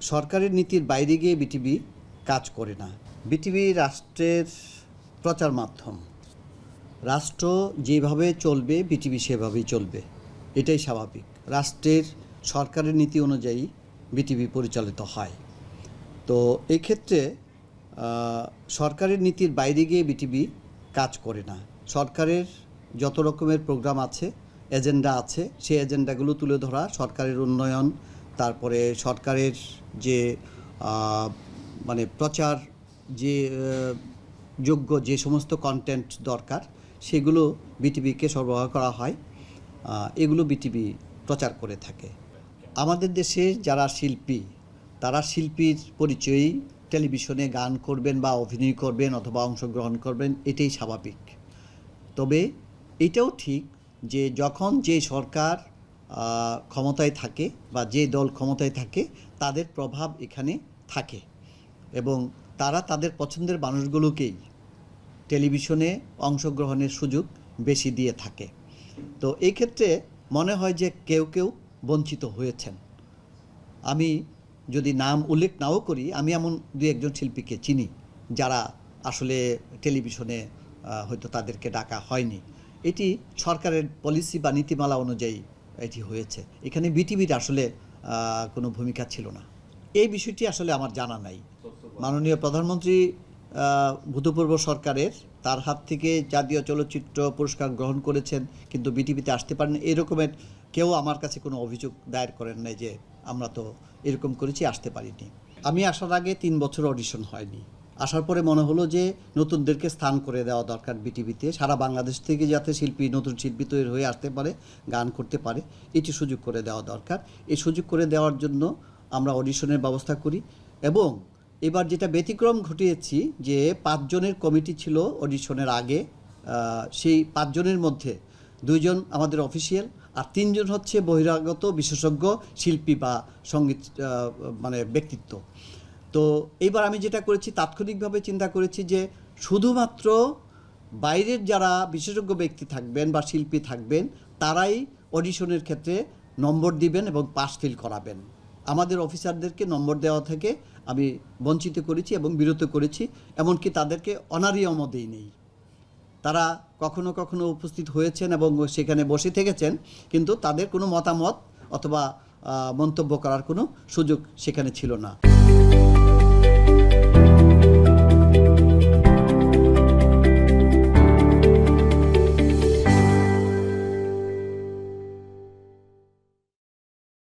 সরকারের নীতির বাইরে গিয়ে বিটিভি কাজ করে না। বিটিভি রাষ্ট্রের প্রচার মাধ্যম। রাষ্ট্র যেভাবে চলবে বিটিভি সেভাবেই চলবে। এটাই স্বাভাবিক। রাষ্ট্রের সরকারের নীতি অনুযায়ী বিটিভি পরিচালিত হয়। তো এই ক্ষেত্রে সরকারের নীতির বাইরে গিয়ে বিটিভি কাজ করে না। সরকারের যত রকমের প্রোগ্রাম আছে, এজেন্ডা আছে, সেই এজেন্ডাগুলো তুলে ধরা সরকারের উন্নয়ন তারপরে সরকারের যে মানে প্রচার যে যোগ্য যে সমস্ত কন্টেন্ট দরকার, সেগুলো বিটিভিকে সরবরাহ করা হয়। এগুলো বিটিভি প্রচার করে থাকে। আমাদের দেশে যারা শিল্পী, তারা শিল্পীর পরিচয়ই টেলিভিশনে গান করবেন বা অভিনয় করবেন অথবা অংশগ্রহণ করবেন, এটাই স্বাভাবিক। তবে এটাও ঠিক যে, যখন যে সরকার ক্ষমতায় থাকে বা যে দল ক্ষমতায় থাকে, তাদের প্রভাব এখানে থাকে। এবং তারা তাদের পছন্দের মানুষগুলোকেই টেলিভিশনে অংশগ্রহণের সুযোগ বেশি দিয়ে থাকে। তো এই ক্ষেত্রে মনে হয় যে কেউ কেউ বঞ্চিত হয়েছেন। আমি যদি নাম উল্লেখ নাও করি, আমি এমন দু একজন শিল্পীকে চিনি যারা আসলে টেলিভিশনে হয়তো তাদেরকে ডাকা হয়নি। এটি সরকারের পলিসি বা নীতিমালা অনুযায়ী এটি হয়েছে। এখানে বিটিভির আসলে কোনো ভূমিকা ছিল না। এই বিষয়টি আসলে আমার জানা নাই। মাননীয় প্রধানমন্ত্রী ভূতপূর্ব সরকারের তার হাত থেকে জাতীয় চলচ্চিত্র পুরস্কার গ্রহণ করেছেন, কিন্তু বিটিভিতে আসতে পারেন এরকমের কেউ আমার কাছে কোনো অভিযোগ দায়ের করেন নাই যে আমরা তো এরকম করেছি, আসতে পারিনি। আমি আসার আগে তিন বছর অডিশন হয়নি। আসার পরে মনে হলো যে নতুনদেরকে স্থান করে দেওয়া দরকার বিটিভিতে। সারা বাংলাদেশ থেকে যাতে শিল্পী, নতুন শিল্পী তৈরি হয়ে আসতে পারে, গান করতে পারে, এটি সুযোগ করে দেওয়া দরকার। এই সুযোগ করে দেওয়ার জন্য আমরা অডিশনের ব্যবস্থা করি এবং এবার যেটা ব্যতিক্রম ঘটিয়েছি যে পাঁচজনের কমিটি ছিল অডিশনের আগে সেই পাঁচজনের মধ্যে দুইজন আমাদের অফিসিয়াল আর তিনজন হচ্ছে বহিরাগত, বিশেষজ্ঞ, শিল্পী বা সংগীত মানে ব্যক্তিত্ব। তো এইবার আমি যেটা করেছি, তাৎক্ষণিকভাবে চিন্তা করেছি যে শুধুমাত্র বাইরের যারা বিশেষজ্ঞ ব্যক্তি থাকবেন বা শিল্পী থাকবেন, তারাই অডিশনের ক্ষেত্রে নম্বর দিবেন এবং পাস ফিল করাবেন। আমাদের অফিসারদেরকে নম্বর দেওয়া থেকে আমি বঞ্চিত করেছি এবং বিরত করেছি, এমনকি তাদেরকে অনারিয়মও দিই নেই তারা কখনো কখনো উপস্থিত হয়েছেন এবং সেখানে বসে থেকেছেন, কিন্তু তাদের কোনো মতামত অথবা মন্তব্য করার কোনো সুযোগ সেখানে ছিল না।